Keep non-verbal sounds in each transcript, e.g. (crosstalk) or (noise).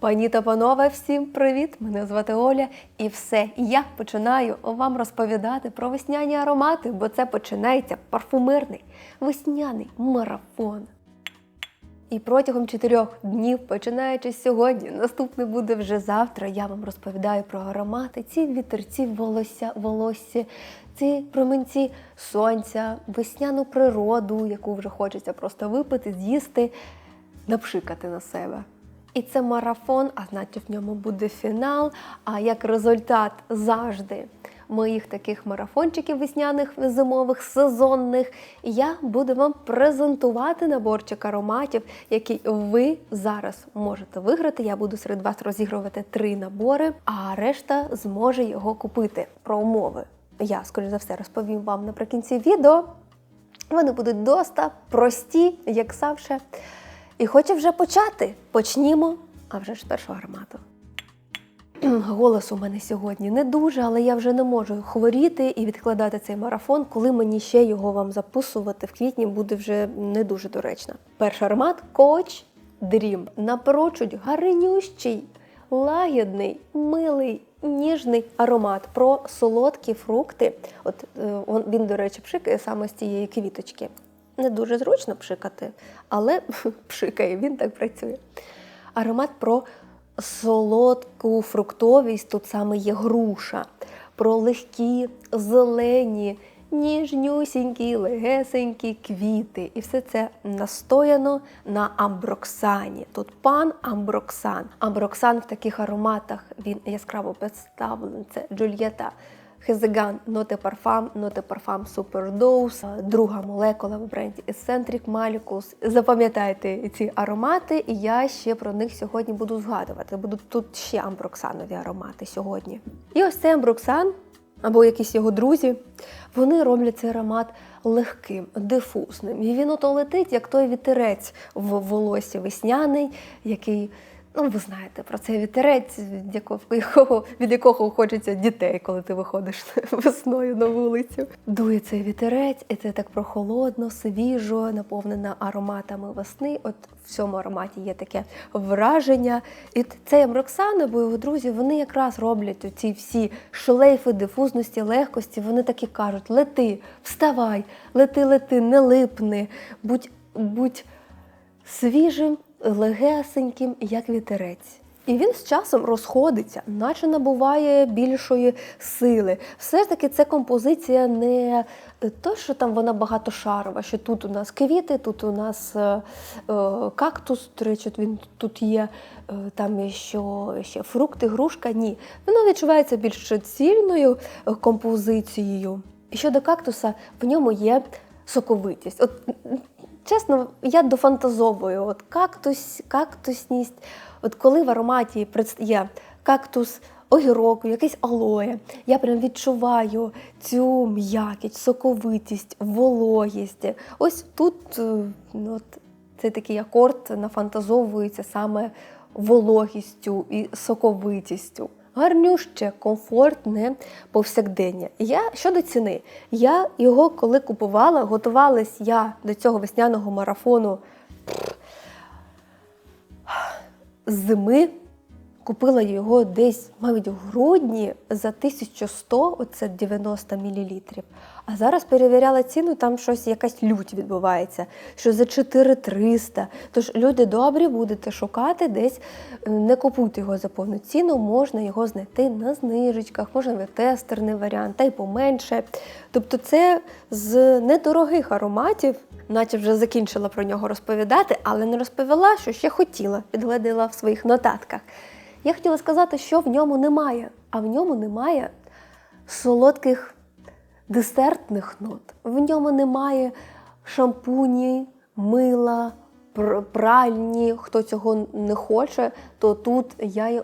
Пані та панове, всім привіт! Мене звати Оля, і все. Я починаю вам розповідати про весняні аромати, бо це починається парфумерний весняний марафон. І протягом чотирьох днів, починаючи з сьогодні, наступне буде вже завтра. Я вам розповідаю про аромати, ці вітерці волосся, волосся, ці променці сонця, весняну природу, яку вже хочеться просто випити, з'їсти, напшикати на себе. І це марафон, а значить в ньому буде фінал. А як результат завжди моїх таких марафончиків весняних, зимових, сезонних, я буду вам презентувати наборчик ароматів, який ви зараз можете виграти. Я буду серед вас розігрувати три набори, а решта зможе його купити. Про умови я, скоріш за все, розповім вам наприкінці відео. Вони будуть доста прості, як завжди. І хочу вже почати. Почнімо, а вже ж першого аромату. Голос у мене сьогодні не дуже, але я вже не можу хворіти і відкладати цей марафон, коли мені ще його вам записувати в квітні буде вже не дуже доречно. Перший аромат Coach Dream. Напрочудь гарнющий, лагідний, милий, ніжний аромат про солодкі фрукти. От е, він, до речі, пшикає саме з цієї квіточки. Не дуже зручно пшикати, але (laughs) пшикає, він так працює. Аромат про солодку фруктовість, тут саме є груша, про легкі, зелені, ніжнюсінькі, легесенькі квіти. І все це настояно на амброксані. Тут пан амброксан. Амброксан в таких ароматах він яскраво представлений. Це Джульєта Хезеган Ноте Парфам, Ноте Парфам Супердоус, друга молекула в бренді Eccentric Malicus. Запам'ятайте ці аромати, і я ще про них сьогодні буду згадувати. Будуть тут ще амброксанові аромати сьогодні. І ось цей амброксан або якісь його друзі, вони роблять цей аромат легким, дифузним. І він ото летить, як той вітерець в волосі весняний, який. Ну, ви знаєте про цей вітерець, від якого, (laughs) від якого хочеться дітей, коли ти виходиш (laughs) весною на вулицю. Дує цей вітерець, і це так прохолодно, свіжо, наповнена ароматами весни. От в цьому ароматі є таке враження. І цей Амроксан або його друзі, вони якраз роблять ці всі шлейфи дифузності, легкості. Вони так і кажуть: лети, вставай, лети, лети, не липни, будь, будь свіжим, легесеньким, як вітерець. І він з часом розходиться, наче набуває більшої сили. Все ж таки, це композиція не то, що там вона багатошарова, що тут у нас квіти, тут у нас е, е, кактус, речі, він тут є, е, там є ще фрукти, грушка. Ні. Воно відчувається більш цільною е, композицією. І щодо кактуса, в ньому є соковитість. От Чесно, я дофантазовую. От кактус, кактусність. От коли в ароматі є кактус, огірок, якийсь алоє, я прям відчуваю цю м'якість, соковитість, вологість. Ось тут е, ну, от, цей такий акорд нафантазовується саме вологістю і соковитістю. Гарнюще, комфортне повсякдення. Я щодо ціни, я його коли купувала, готувалась я до цього весняного марафону з зими. Купила його десь, мабуть, в грудні за 1100, оце 90 мл. А зараз перевіряла ціну, там щось якась лють відбувається, що за 4300. Тож люди добрі, будете шукати десь, е, не купуйте його за повну ціну, можна його знайти на знижечках, можна в тестерний варіант, та й поменше. Тобто це з недорогих ароматів, наче вже закінчила про нього розповідати, але не розповіла, що ще хотіла, підглядила в своїх нотатках. Я хотіла сказати, що в ньому немає, а в ньому немає солодких десертних нот. В ньому немає шампуні, мила, пральні. Хто цього не хоче, то тут я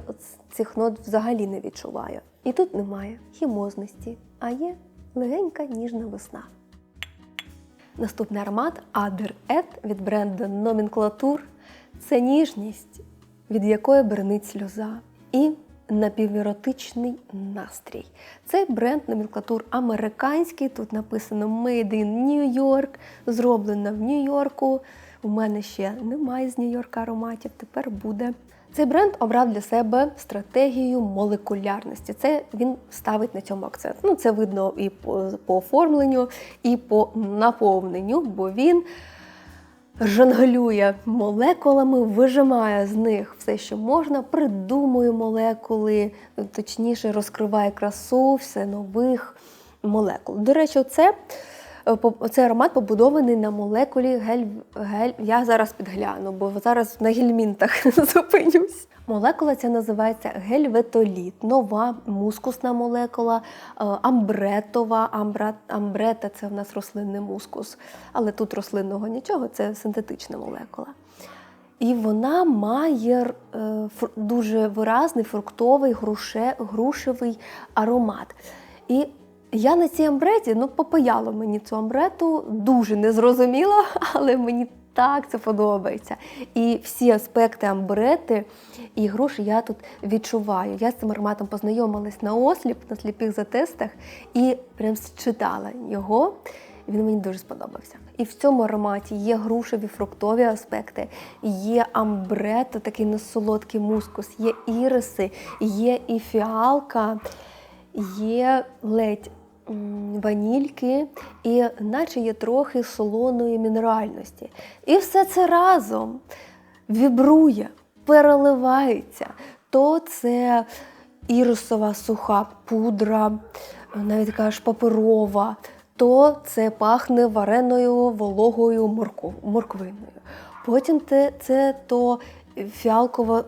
цих нот взагалі не відчуваю. І тут немає хімозності, а є легенька ніжна весна. Наступний аромат Adder Ed від бренду Nomenclature. Це ніжність, від якої бернить сльоза, і напіверотичний настрій. Цей бренд номенклатур американський. Тут написано Made in New York, зроблено в Нью-Йорку. У мене ще немає з Нью-Йорка ароматів, тепер буде. Цей бренд обрав для себе стратегію молекулярності. Це він ставить на цьому акцент. Ну, це видно і по, по оформленню, і по наповненню, бо він жонглює молекулами, вижимає з них все, що можна, придумує молекули, точніше розкриває красу все нових молекул. До речі, це. Цей аромат побудований на молекулі гель, гель. Я зараз підгляну, бо зараз на гельмінтах (laughs) зупинюсь. Молекула ця називається гельветоліт, нова мускусна молекула, е, амбретова. Амбра, амбрета це в нас рослинний мускус, але тут рослинного нічого, це синтетична молекула. І вона має е, дуже виразний фруктовий груше, грушевий аромат. І я на цій амбреті, ну, попаяло мені цю амбрету, дуже незрозуміло, (laughs) але мені так це подобається. І всі аспекти амбрети і груші я тут відчуваю. Я з цим ароматом познайомилась на осліп, на сліпих затестах і прям читала його. Він мені дуже сподобався. І в цьому ароматі є грушеві фруктові аспекти, є амбрета, такий несолодкий мускус, є іриси, є і фіалка, є ледь ванільки, і наче є трохи солоної мінеральності. І все це разом вібрує, переливається. То це ірисова суха пудра, навіть така ж паперова, то це пахне вареною вологою морквиною. Потім те- це то фіалкова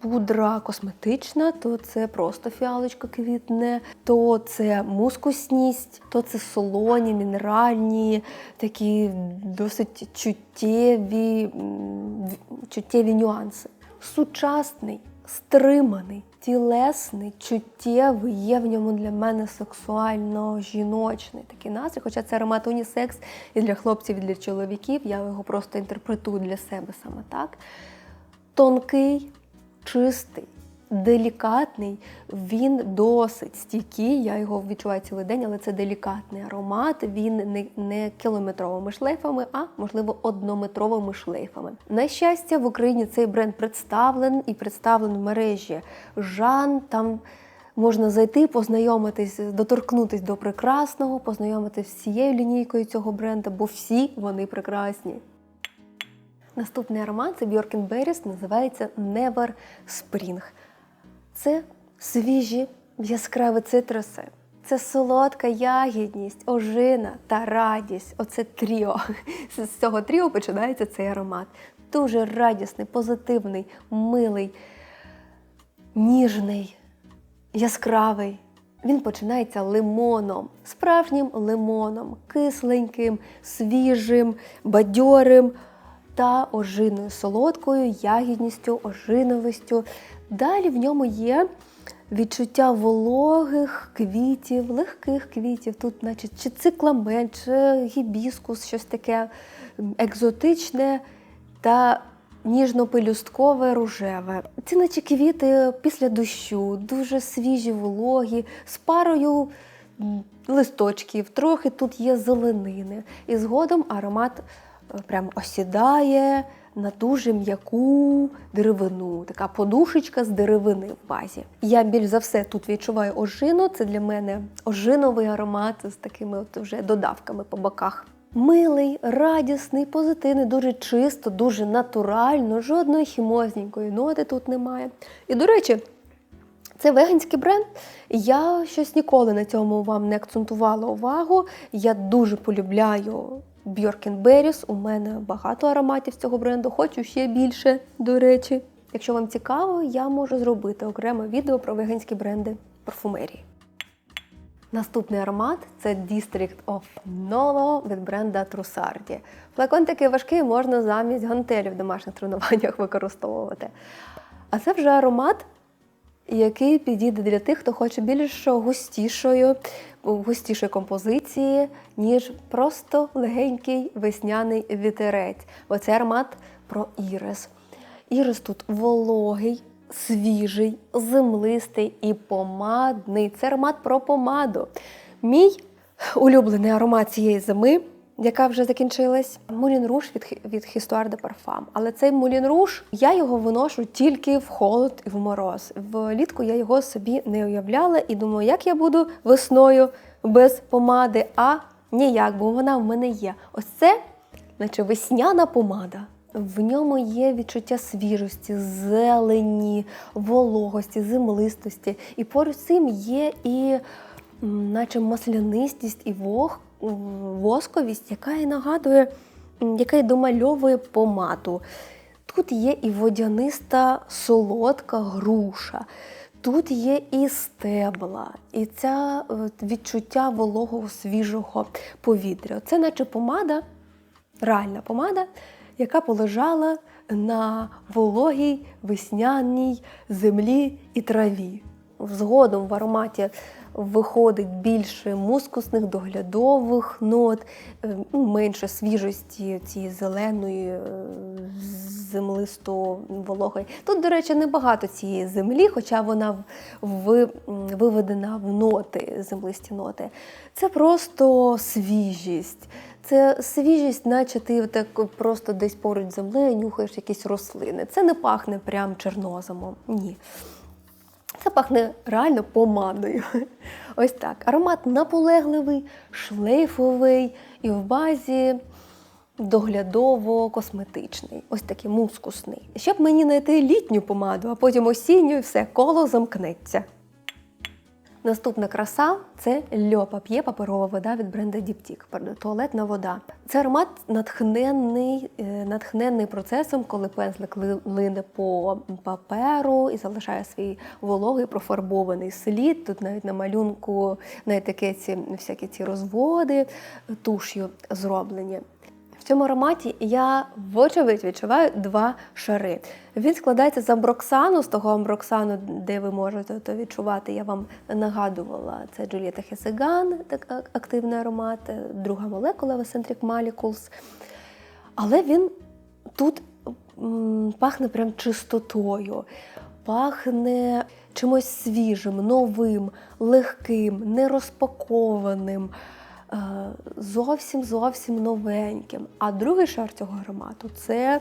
пудра косметична, то це просто фіалочка квітне, то це мускусність, то це солоні, мінеральні, такі досить чуттєві, чуттєві нюанси. Сучасний, стриманий, тілесний, чуттєвий, є в ньому для мене сексуально жіночний такий настрій. Хоча це аромат унісекс і для хлопців, і для чоловіків. Я його просто інтерпретую для себе саме так. Тонкий, чистий, делікатний, він досить стійкий. Я його відчуваю цілий день, але це делікатний аромат. Він не, не кілометровими шлейфами, а можливо однометровими шлейфами. На щастя, в Україні цей бренд представлений і представлений в мережі Жан. Там можна зайти, познайомитись, доторкнутись до прекрасного, познайомитись з цією лінійкою цього бренду, бо всі вони прекрасні. Наступний аромат це Bjorken Berries, називається Never Spring. Це свіжі яскраві цитруси. Це солодка ягідність, ожина та радість. Оце тріо. (laughs) З цього тріо починається цей аромат. Дуже радісний, позитивний, милий, ніжний, яскравий. Він починається лимоном, справжнім лимоном, кисленьким, свіжим, бадьорим та ожиною, солодкою ягідністю, ожиновістю. Далі в ньому є відчуття вологих квітів, легких квітів. Тут, наче, чи цикламен, чи гібіскус, щось таке екзотичне та ніжно-пелюсткове рожеве. Ці наче квіти після дощу, дуже свіжі, вологі, з парою листочків, трохи тут є зеленини. І згодом аромат прям осідає на дуже м'яку деревину, така подушечка з деревини в базі. Я більш за все тут відчуваю ожину. Це для мене ожиновий аромат з такими от вже додавками по боках. Милий, радісний, позитивний, дуже чисто, дуже натурально, жодної хімозненької ноти тут немає. І, до речі, це веганський бренд. Я щось ніколи на цьому вам не акцентувала увагу. Я дуже полюбляю Bjorken Berries. У мене багато ароматів цього бренду, хочу ще більше, до речі. Якщо вам цікаво, я можу зробити окреме відео про веганські бренди парфумерії. Наступний аромат це District of Nolo від бренда Trussardi. Флакон такий важкий, можна замість гантелів в домашніх тренуваннях використовувати. А це вже аромат, який підійде для тих, хто хоче більш густішої, густішої композиції, ніж просто легенький весняний вітерець. Бо це аромат про ірис. Ірис тут вологий, свіжий, землистий і помадний. Це аромат про помаду. Мій улюблений аромат цієї зими яка вже закінчилась. Мулін Руш від, від Histoire de Parfum. Але цей Мулін Руш я його виношу тільки в холод і в мороз. Влітку я його собі не уявляла і думаю, як я буду весною без помади, а ніяк, бо вона в мене є. Ось це, наче весняна помада. В ньому є відчуття свіжості, зелені, вологості, землистості. І поруч з цим є і наче маслянистість і вог, восковість, яка і нагадує, яка й домальовує помаду. Тут є і водяниста солодка груша, тут є і стебла, і ця е, відчуття вологого свіжого повітря. Це наче помада, реальна помада, яка полежала на вологій весняній землі і траві. Згодом в ароматі виходить більше мускусних доглядових нот, е, ну, менше свіжості цієї зеленої, е, землисто вологої. Тут, до речі, небагато цієї землі, хоча вона виведена в ноти, землисті ноти. Це просто свіжість. Це свіжість, наче ти так просто десь поруч землею нюхаєш якісь рослини. Це не пахне прям чорноземом. Ні. Це пахне реально помадою. Ось так. Аромат наполегливий, шлейфовий і в базі доглядово-косметичний. Ось такий мускусний. Щоб мені знайти літню помаду, а потім осінню, і все, коло замкнеться. Наступна краса це Льо Пап'є паперова вода від бренду Діптік. Туалетна вода. Це аромат натхненний, е, натхненний процесом, коли пензлик лине по паперу і залишає свій вологий профарбований слід. Тут навіть на малюнку на етикетці всякі ці розводи туш'ю зроблені. В цьому ароматі я вочевидь відчуваю два шари. Він складається з амброксану, з того амброксану, де ви можете то відчувати. Я вам нагадувала. Це Джулієта Хесеган, так активний аромат, е, друга молекула Весентрік Molecules. Але він тут пахне прям чистотою, пахне чимось свіжим, новим, легким, нерозпакованим, зовсім зовсім новеньким. А другий шар цього аромату це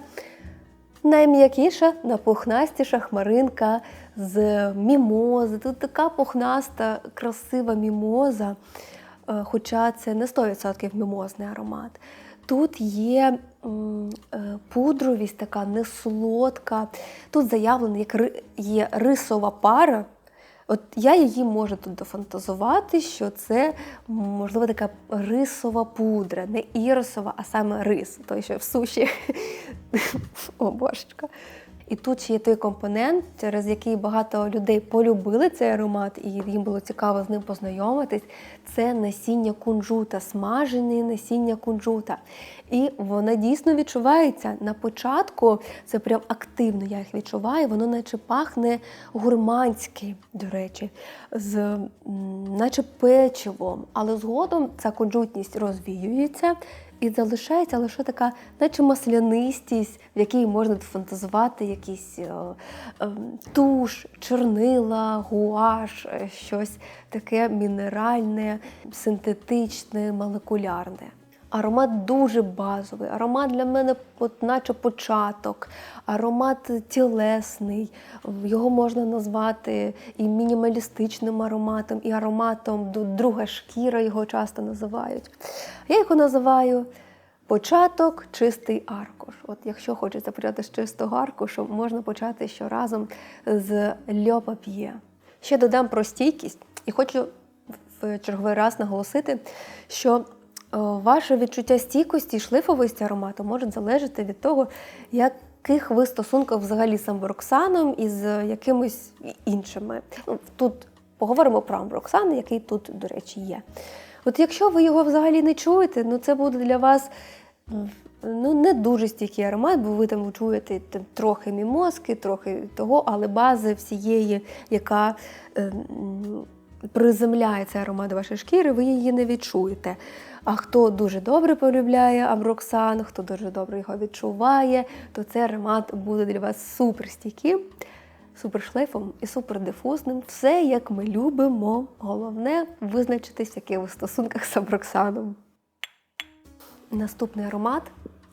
найм'якіша, напухнастіша хмаринка з мімози. Тут така пухнаста, красива мімоза, е, хоча це не 100% мімозний аромат. Тут є е, пудровість, така несолодка. Тут заявлено, як є рисова пара. От я її можу тут дофантазувати, що це можливо така рисова пудра, не ірисова, а саме рис, той, що в суші. (laughs) О, божечка. І тут є той компонент, через який багато людей полюбили цей аромат, і їм було цікаво з ним познайомитись. Це насіння кунжута, смажене насіння кунжута. І вона дійсно відчувається на початку. Це прям активно я їх відчуваю. Воно наче пахне гурманськи, до речі, з наче печивом. Але згодом ця кунжутність розвіюється. І залишається лише така, наче маслянистість, в якій можна фантазувати якісь о, о, туш, чорнила, гуаш, е, щось таке мінеральне, синтетичне, молекулярне. Аромат дуже базовий. Аромат для мене, от, наче початок, аромат тілесний. Його можна назвати і мінімалістичним ароматом, і ароматом друга шкіра його часто називають. Я його називаю початок чистий аркуш. От якщо хочеться почати з чистого аркушу, можна почати щоразом з Льо Пап'є. Ще додам про стійкість і хочу в черговий раз наголосити, що ваше відчуття стійкості і шлифовості аромату може залежати від того, яких ви стосунках взагалі з амброксаном і з якимись іншими. Ну, Тут поговоримо про амброксан, який тут, до речі, є. От якщо ви його взагалі не чуєте, ну це буде для вас ну, не дуже стійкий аромат, бо ви там чуєте там, трохи мімозки, трохи того, але бази всієї, яка е, приземляє цей аромат вашої шкіри, ви її не відчуєте. А хто дуже добре полюбляє Амброксан, хто дуже добре його відчуває, то цей аромат буде для вас супер стійким, супер шлейфом і супер дифузним. Все як ми любимо. Головне визначитись, яких ви стосунках з Амброксаном. наступний аромат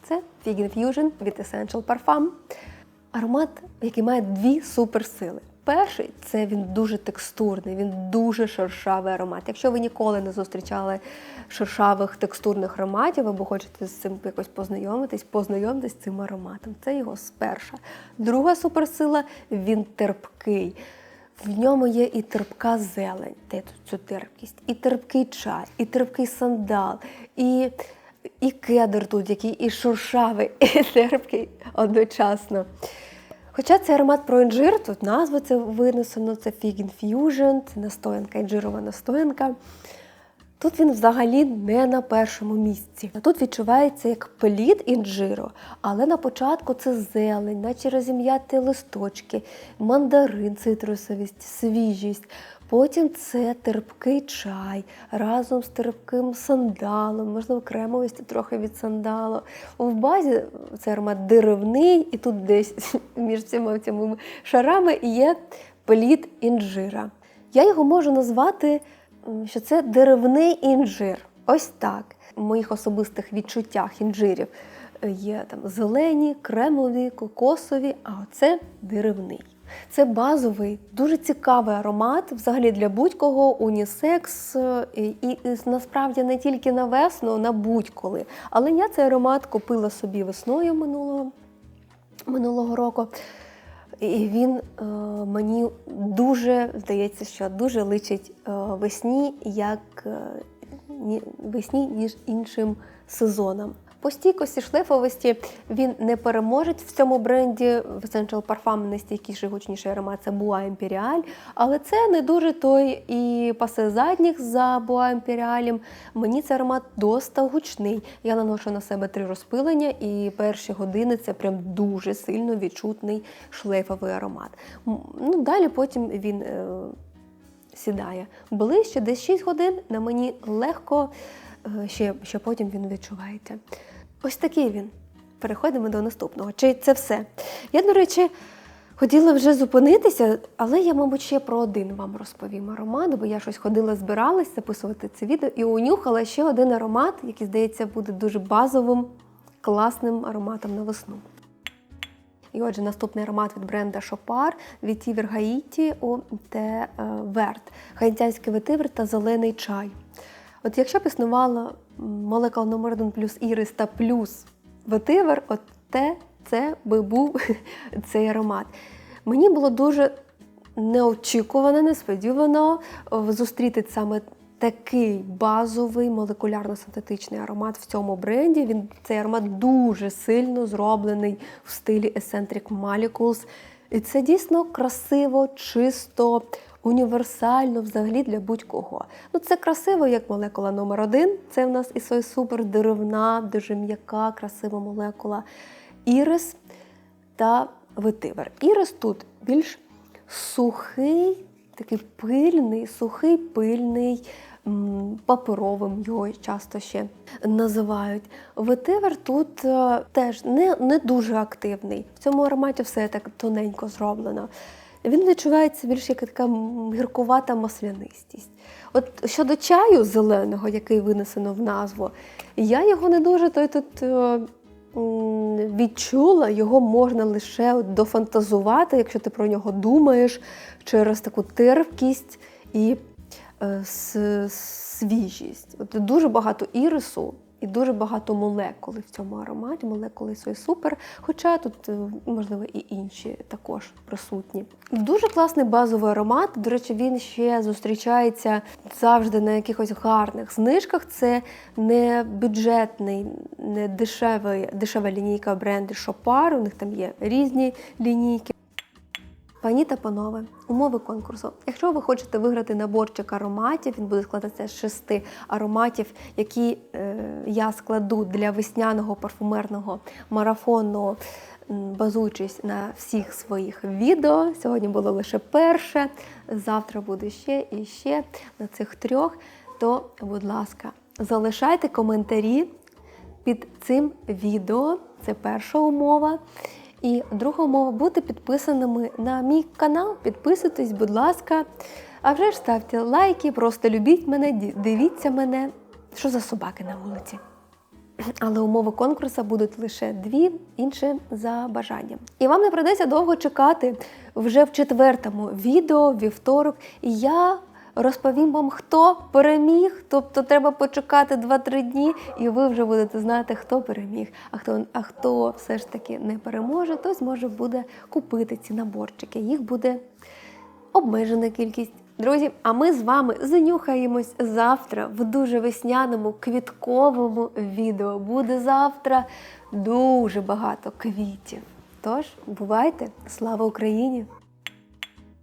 це Fig Infusion від Essential Parfum. Аромат, який має дві суперсили. Перший це він дуже текстурний, він дуже шершавий аромат. Якщо ви ніколи не зустрічали шершавих текстурних ароматів або хочете з цим якось познайомитись, познайомтесь з цим ароматом. Це його перша. Друга суперсила він терпкий. В ньому є і терпка зелень, де цю терпкість, і терпкий чай, і терпкий сандал, і, і кедр тут, який і шуршавий, (laughs) і терпкий одночасно. Хоча це аромат про інжир, тут назва це винесено, це Fig Infusion, це настоянка, інжирова настоянка. Тут він взагалі не на першому місці. Тут відчувається як плід інжиру, але на початку це зелень, наче розім'яти листочки, мандарин, цитрусовість, свіжість. Потім це терпкий чай разом з терпким сандалом, можливо, кремовості трохи від сандалу. В базі цей аромат деревний, і тут десь (laughs) між цими цими шарами є плід інжира. Я його можу назвати що це деревний інжир. Ось так. В моїх особистих відчуттях інжирів е, є там зелені, кремові, кокосові, а оце деревний. Це базовий, дуже цікавий аромат взагалі для будь-кого, унісекс, е, і, і насправді не тільки на весну, на будь-коли. Але я цей аромат купила собі весною минулого, минулого року. І він е, мені дуже здається, що дуже личить е, весні, як е, весні, ніж іншим сезонам. По стійкості, шлейфовості він не переможець в цьому бренді. В Essential Parfum найстійкіший гучніший аромат це Bois Imperial, але це не дуже той і пасе задніх за Bois Imperial. Мені цей аромат доста гучний. Я наношу на себе три розпилення, і перші години це прям дуже сильно відчутний шлейфовий аромат. Ну, далі потім він. е, Сідає ближче, десь 6 годин на мені легко, е, ще, ще потім він відчувається. Ось такий він. Переходимо до наступного. Чи це все? Я, до речі, хотіла вже зупинитися, але я, мабуть, ще про один вам розповім аромат, бо я щось ходила, збиралась записувати це відео і унюхала ще один аромат, який, здається, буде дуже базовим, класним ароматом на весну. І отже, наступний аромат від бренда Шопар Вітівер Гаїті е, Верт, хаїтянський ветивер та зелений чай. От якщо б існувала молекула номер 1 плюс ірис та плюс ветивер, от те це би був (laughs) цей аромат. Мені було дуже неочікувано, несподівано зустріти саме такий базовий молекулярно-синтетичний аромат в цьому бренді. Він цей аромат дуже сильно зроблений в стилі Eccentric Molecules. І це дійсно красиво, чисто, універсально взагалі для будь-кого. Ну, це красиво, як молекула номер один. Це в нас ісой супер деревна, дуже м'яка, красива молекула. Ірис та ветивер. Ірис тут більш сухий, такий пильний, сухий, пильний, паперовим його часто ще називають. Ветивер тут е, теж не, не дуже активний. В цьому ароматі все так тоненько зроблено. Він відчувається більш як така гіркувата маслянистість. От щодо чаю зеленого, який винесено в назву, я його не дуже той тут. е, відчула, його можна лише дофантазувати, якщо ти про нього думаєш, через таку терпкість і е, свіжість. От дуже багато ірису і дуже багато молекули в цьому ароматі, молекули свої супер, хоча тут, е, можливо, і інші також присутні. Дуже класний базовий аромат. До речі, він ще зустрічається завжди на якихось гарних знижках. Це не бюджетний, не дешевий, дешева лінійка бренду Шопар. У них там є різні лінійки. Пані та панове, умови конкурсу. Якщо ви хочете виграти наборчик ароматів, він буде складатися з шести ароматів, які е, я складу для весняного парфумерного марафону, базуючись на всіх своїх відео. Сьогодні було лише перше, завтра буде ще і ще на цих трьох. То, будь ласка, залишайте коментарі під цим відео. Це перша умова. І друга умова бути підписаними на мій канал. Підписуйтесь, будь ласка. А вже ж ставте лайки, просто любіть мене, дивіться мене. Що за собаки на вулиці? (clears throat) Але умови конкурсу будуть лише дві, інше за бажанням. І вам не придеться довго чекати. Вже в четвертому відео, вівторок, я розповім вам, хто переміг. Тобто треба почекати 2-3 дні, і ви вже будете знати, хто переміг. А хто, а хто все ж таки не переможе, той зможе буде купити ці наборчики. Їх буде обмежена кількість. Друзі, а ми з вами занюхаємось завтра в дуже весняному квітковому відео. Буде завтра дуже багато квітів. Тож, бувайте! Слава Україні!